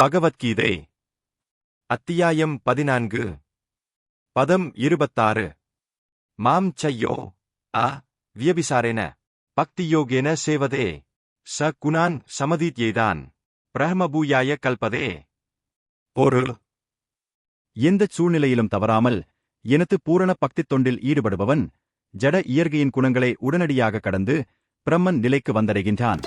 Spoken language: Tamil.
பகவத்கீதை. அத்தியாயம் பதினான்கு. பதம் இருபத்தாறு. மாம் சையோ அ. வியபிசாரேன. பக்தியோகேன சேவதே. ச. குணான் சமதீத்யேதான். பிரஹ்மபூயாய கல்பதே. பொருள் எந்தச் சூழ்நிலையிலும் தவறாமல் எனது பூரண பக்தித் தொண்டில் ஈடுபடுபவன் ஜட இயற்கையின் குணங்களை உடனடியாக கடந்து பிரம்மன் நிலைக்கு வந்தடைகின்றான்.